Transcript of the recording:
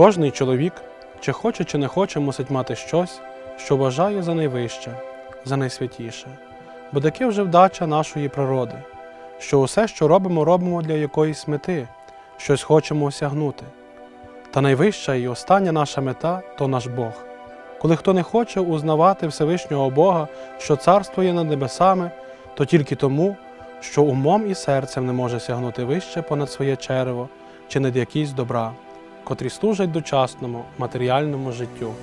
Кожний чоловік, чи хоче, чи не хоче, мусить мати щось, що вважає за найвище, за найсвятіше, бо таке вже вдача нашої природи що усе, що робимо, робимо для якоїсь мети, щось хочемо осягнути. Та найвища і остання наша мета то наш Бог. Коли хто не хоче узнавати Всевишнього Бога, що царствує над небесами, то тільки тому, що умом і серцем не може сягнути вище понад своє черево чи над якісь добра, котрі служать дочасному матеріальному життю.